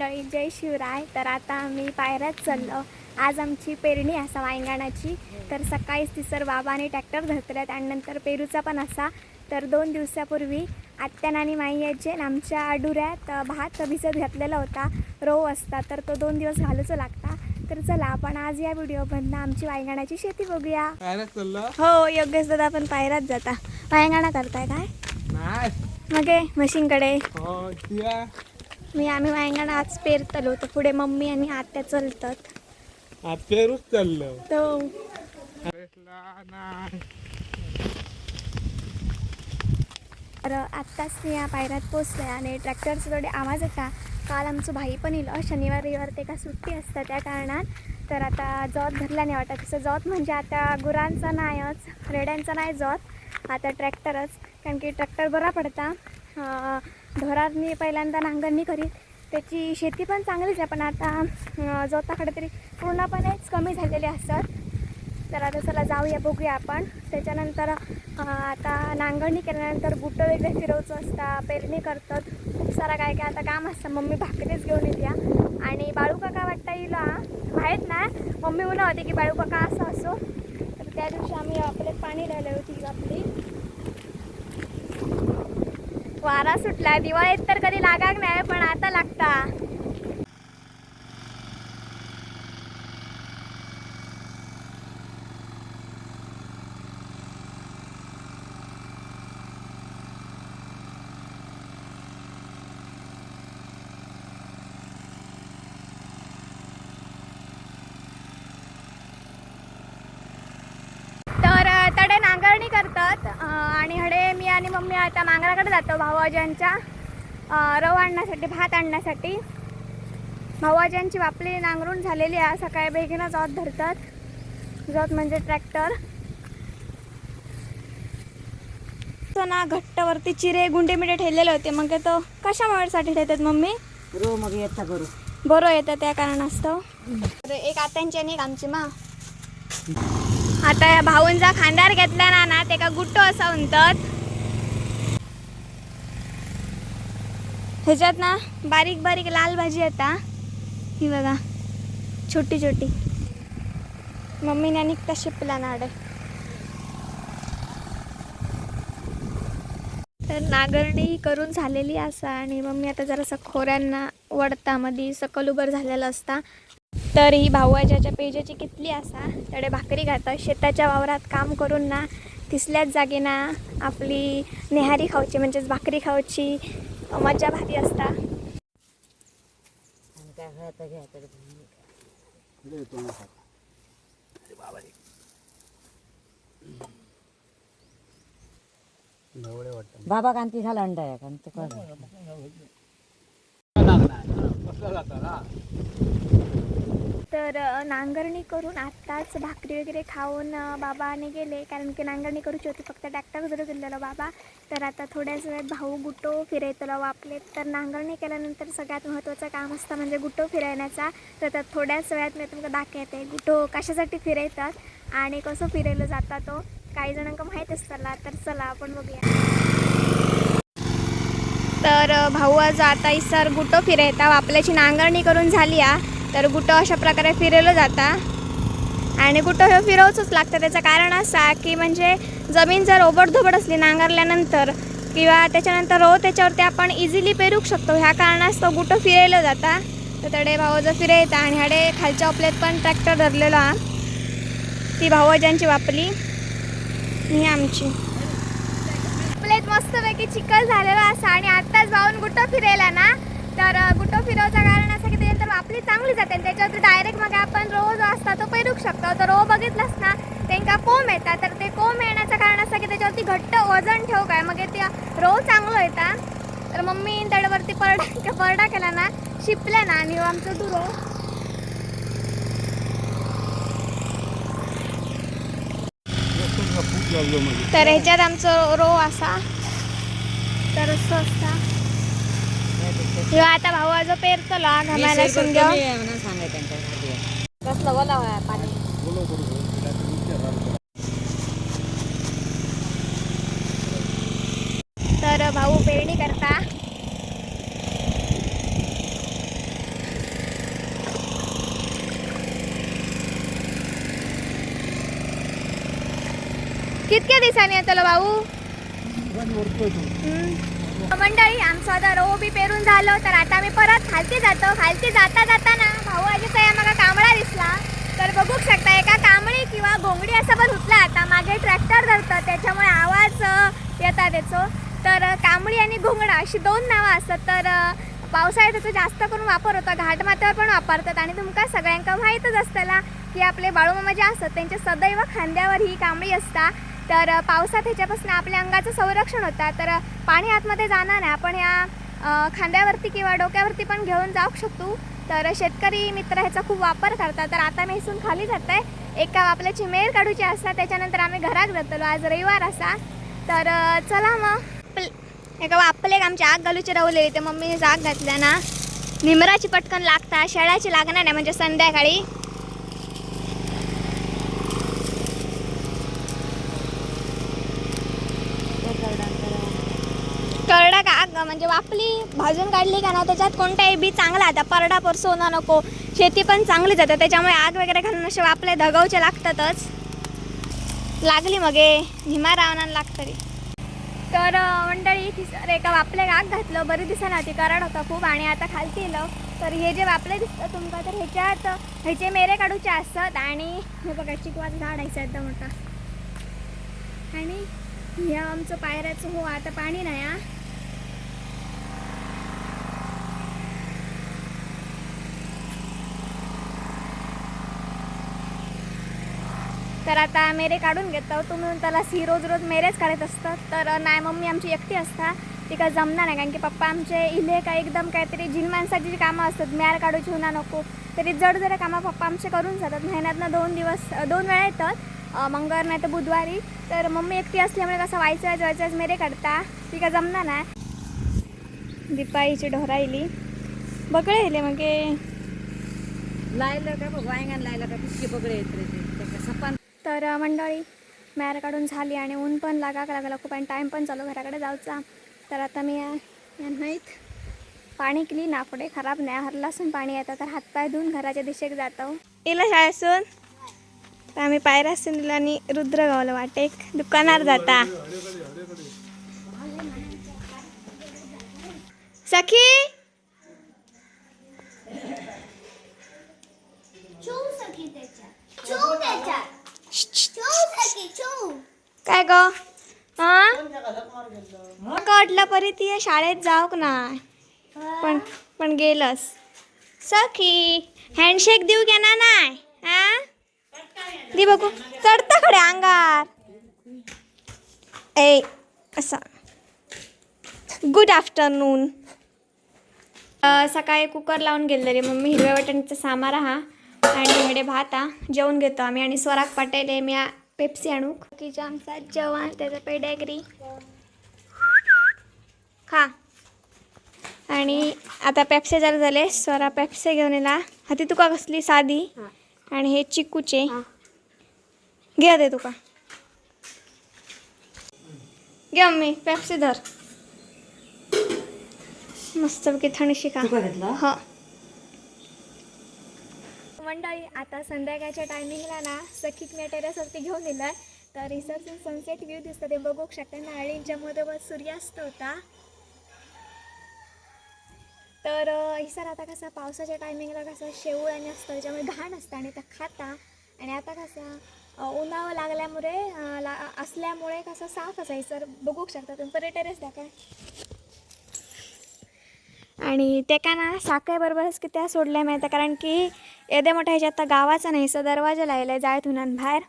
मंडळी जय शिवराय. तर आता आम्ही पायऱ्यात चाललो. आज आमची पेरणी असा वांगणाची तर सकाळीच तिसर बाबाने ट्रॅक्टर धरतल्यात आणि नंतर पेरूचा पण असा. तर दोन दिवसापूर्वी आत्यान आणि माई याचे आमच्या आडुऱ्यात अ, भात भिजत घातलेला होता. रोव असता तर तो दोन दिवस घालूच लागता. तर चला आपण आज या व्हिडिओमधनं आमची वांगणाची शेती बघूया. हो योगेश दादा आपण पायऱ्यात जाता. वांगणा करताय काय? मग म्हशींकडे हो मी आम्ही वांगण आज पेरतलो तर पुढे मम्मी आणि आत्या चलतात. आज पेरूच चाललं. तो. तर आत्ताच मी या पायऱ्यात पोचले आणि ट्रॅक्टरचा थोडे आवाज होता काल आमचं भाई पण येईल. शनिवार रविवार ते का सुट्टी असतं त्या कारणात. तर आता जॉत धरला नाही वाटत. तसं जॉत म्हणजे आता गुरांचा नाहीच रेड्यांचा नाही जॉत. आता ट्रॅक्टरच कारण की ट्रॅक्टर बरा पडता. अं, ढोरांनी पहिल्यांदा नांगरणी करीत त्याची शेती पण चांगलीच आहे पण आता जोताकडे तरी पूर्णपणेच कमी झालेली असतात. तर आता चला जाऊया बघूया आपण. त्याच्यानंतर आता नांगरणी केल्यानंतर बुटं वगैरे फिरवचं असता पेरणी करतात. खूप सारा काय काय आता काम असतं. मम्मी भाकरीच घेऊन येत्या आणि बाळू काका वाटता येईल माहीत ना? मम्मी म्हणत होती की बाळू काका असं असो. तर त्या दिवशी आम्ही आपले पाणी लिहिलं होती आपली वारा सुटला दिवाळीत तर कधी लागाक नाही पण आता लागता. तर तडे नांगरणी करतात आणि हडे आणि मम्मी आता मांगराकडे जातो भाऊआजांच्या अ, रव आणण्यासाठी भात आणण्यासाठी. भाऊआजांची वापली नांगरून झालेली आहे. सकाळी बेगीनं जॉत धरतात. जॉत म्हणजे ट्रॅक्टर. तो ना घट्टवरती चिरे गुंडे मिठे ठेवलेले होते. मग तो कशामुळेसाठी ठेवतात मम्मी? रो मग येता करू. बरं येतं त्या कारणास्तव. तर एक आत्यांची आणि एक आमची मा. आता या भाऊंचा खांदार घेतला ना ना ते का गुट्टो असा म्हणतात. ह्याच्यात ना बारीक बारीक लाल भाजी येता ही बघा छोटी छोटी. मम्मीने आणि तशी शिपला ना तर नागरणी करून झालेली असा आणि मम्मी आता जरासं खोऱ्यांना वडता मध्ये सकल उबर झालेला असता. तर ही भाऊआजाच्या पेजाची कितली असा. तडे भाकरी घालतात शेताच्या वावरात काम करून ना तिसल्याच जागे ना आपली नेहारी खाऊची म्हणजेच भाकरी खाऊची. मजा भारी असता. बाबा कांती झाला अंडा आहे कारण तो काय कसला जाता ना तर नांगरणी करून आत्ताच भाकरी वगैरे खाऊन बाबाने गेले. कारण की नांगरणी करूची होती फक्त ट्रॅक्टर जरी दिलेलं बाबा. तर आता थोड्याच वेळात भाऊ गुटो फिरायतला आपले. तर नांगरणी केल्यानंतर सगळ्यात महत्त्वाचं काम असतं म्हणजे गुटो फिरायण्याचा तर त्यात थोड्याच वेळात मी तुमका दाखवते. गुटो कशासाठी फिरवतात आणि कसं फिरायला जाता तो काही जणांना माहीत असताना तर चला आपण बघूया. तर भाऊ आज आता इसर गुटो फिरयता आपल्याची नांगरणी करून झाली आ तर गुटं अशा प्रकारे फिरवलं जाता. आणि गुटं हे फिरवचंच लागतं. त्याचं कारण असा की म्हणजे जमीन जर ओबडधोबड असली नांगरल्यानंतर किंवा त्याच्यानंतर रो त्याच्यावरती आपण इझिली पेरूक शकतो. ह्या कारणास्तव गुटं फिरवलं जाता. तर तडे भाऊ जर आणि हाडे खालच्या ओपल्यात पण ट्रॅक्टर धरलेलो हा. ती भाऊजांची वापली ही आमची. आपल्यात मस्तपैकी चिखल झालेला असा आणि आत्ताच भाऊन गुटं फिरायला ना. तर अ, गुट्टो फिरवचं कारण असं की त्याच्यानंतर आपली चांगली जाते आणि त्याच्यावरती डायरेक्ट मग आपण रो जो असता तो पेरूक शकतो. तर रो बघितलास ना त्यांका कोंब येतात. तर ते कोंब येण्याचं कारण असं की त्याच्यावरती घट्ट वजन ठेव काय? मग ते रो चांगलं येतात तर मम्मी त्याच्यावरती परडा परडा केला ना शिपल्या ना आणि आमचं खूप लागलो मध्ये तर ह्याच्यात आमचं रो असा. तर असं असता. किंवा आता भाऊ आजो पेरतलो आम्हाला लसूण कसलं ओला तर भाऊ पेरणी करता. कितक्या दिवसांनी येतलो भाऊ? हो, मंडळी आमचं आता रो बी पेरून झालं तर आता मी परत खालती जातो. खालती जाता जाताना भाऊ आजी या मला कांबळा दिसला. तर बघू शकता एका कांबळी किंवा घोंगडी असं पण उठला. आता मागे ट्रॅक्टर धरतं त्याच्यामुळे आवाज येतात त्याचो तर कांबळी आणि घोंगडा अशी दोन नावं असतात. तर पावसाळ्यात त्याचा जास्त करून वापर होतो. घाट माथ्यावर पण वापरतात. आणि तुमका सगळ्यांका माहीतच असताना की आपले बाळूमामा जे असतात त्यांच्या सदैव खांद्यावर ही कांबळी असतात तर पावसात ह्याच्यापासून आपल्या अंगाचं संरक्षण होतं. तर पाणी आतमध्ये जाणार नाही आपण ह्या खांद्यावरती किंवा डोक्यावरती पण घेऊन जाऊ शकतो. तर शेतकरी मित्र ह्याचा खूप वापर करतात. तर आता मी इथून खाली जात. आहे एका आपल्या चिमेर काढूची असतात. त्याच्यानंतर आम्ही घरात जातलो. आज रविवार असा. तर चला मग. एका आपले एक आमची आग घालूची रवलेली ते मम्मीने जाग घातल्या ना. निमराची पटकन लागता. शेळ्याची लागणार नाही म्हणजे संध्याकाळी करडा का आग म्हणजे वापली भाजून काढली का ना त्याच्यात कोणताही बी चांगला आता परडा परसोना नको शेती पण चांगली जाते त्याच्यामुळे आग वगैरे घालून असे वापले धगवचे लागतातच. लागली मग हिमा रावणाला लागतरी तर मंडळी तिसर एका वापले आग घातलं बरी दिसना ती कराड होता खूप आणि आता खालती येलं. तर हे जे वापले दिसतं तुमका तर ह्याच्यात ह्याचे मेरे काढूचे असतात आणि हे बघा चिकवाचं झाड आहे एकदम मोठा. आणि ह्या आमचं पायऱ्याचं हो आता पाणी नाही हा. तर आता मेरे काढून घेतो. तुम्ही त्याला सी रोज रोज मेरेच काढत असतात. तर नाही मम्मी आमची एकटी असता. तिका जमणार नाही. कारण की पप्पा आमचे इले काय एकदम काहीतरी जिन माणसाची जी कामं असतात म्यार काढूची होणार नको. तरी जड जड कामं पप्पा आमचे करून जातात. महिन्यातनं दोन दिवस दोन वेळा येतात. मंगळवार नाही तर बुधवारी. तर मम्मी एकटी असल्यामुळे कसं व्हायचं जळच्याच मेरे काढता. तिका जमणार नाही. दिपाईची ढोराईली बकळे येले मग. लायलं का बघ वांगण लायलं का? पिशके बगडे येत रे ते. सपान तर मंडळी मॅर काढून झाली आणि ऊन पण लागा लागला खूप. आणि टाईम पण चालू घराकडे जाऊचा. तर आता मी अ, या नाहीत पाणी केली ना पुढे. खराब नाही हरलासून पाणी येतं तर हातपाय धुवून घराच्या दिशेक जातो. इला शाळेसून? तर आम्ही पायऱ्यासून दिला आणि रुद्र गावलं वाटेक. दुकानार जाता. सखी? काय ग? वाटलं परी ती शाळेत जाऊक नाही. पण पण गेलस. सखी हँडशेक देऊ घेणार ना नाही. हा? दी बघू. चढता खडे अंगार. ए असा. गुड आफ्टरनून सकाळी कुकर लावून गेलेली. मम्मी हिरव्या वाटणीचा सामा हा आणि हेडे भात हा. जेवण घेतो आम्ही. आणि स्वराक पाटेले मी पेप्सी आणू. की आमचा जेवण त्याचं पेडॅगरी. खा. आणि आता पेप्से जर झाले. स्वरा पेप्से घेऊन येला हाती तुका कसली साधी? आणि हे चिकूचे. घे दे तुका घे मम्मी पेप्सी धर. मस्तपैकी थंडशी का हा. मंडळी आता संध्याकाळच्या टायमिंगला ना सखीत मी टेरेसवरती घेऊन दिलाय तर इथं सनसेट व्ह्यू दिसतं ते बघू शकता. नारळींच्या मधोमध सूर्यास्त होता. तर अं, आता कसं पावसाच्या टायमिंगला कसं शेवळ आणि असतं त्याच्यामुळे घाण असतं आणि त्या खाता. आणि आता कसं उन्हावं उन्हाळा लागल्यामुळे ला असल्यामुळे कसं साफ असायचं. सर बघू शकता तुम्ही परे टेरेस दाखवा. आणि ते का ना साखरेबरोबरच कित्या सोडल्या माहिती कारण की एवढ्या मोठ्या ह्याच्यात आता गावाचा नाही सर दरवाजा लायला आहे जायत हुनान बाहेर.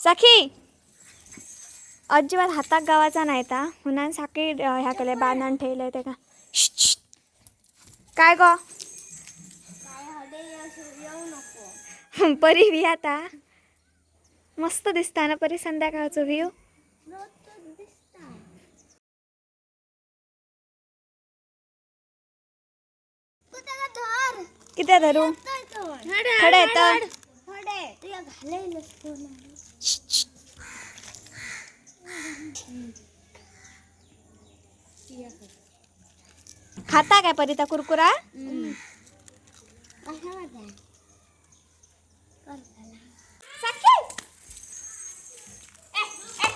सखी! अजिबात हाताक गावाचा नाही ता. हुनान साखळी ह्या केल्या बांधून ठेवलंय ते का. काय ग? परी व्ही आता. मस्त दिसता ना परी संध्याकाळचं व्ह्यू. किती धरू? खडे येतं खाता काय परिता कुरकुरा सखी! ए, ए,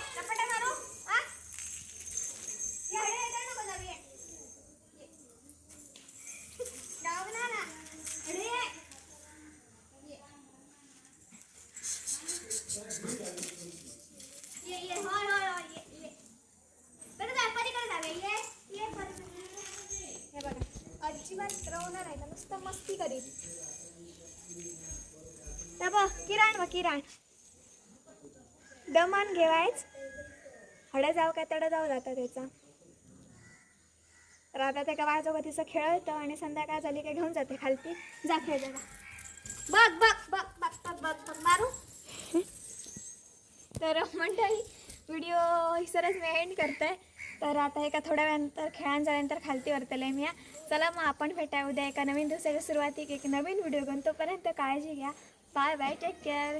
मस्ती करीत त्या बघ किराण बघ किराण. दमान घेवायच. हडे जाऊ काय तडे जाऊ जाता त्याचा. राधा त्या का वाजोबा तिचं खेळतं आणि संध्याकाळ झाली की घेऊन जाते खालती. जा खेळ बघ बघ बघ बघ बघ बघ बघ मारू. तर मंडळी व्हिडिओ सरच मी एंड करते. तर आता एका थोड्या वेळानंतर खेळान झाल्यानंतर खालती वरतले मी चला मग आपण भेटाय उद्या एका नवीन दिवसाच्या सुरुवातीक एक नवीन व्हिडिओ घेऊन तोपर्यंत काळजी घ्या. Bye bye take care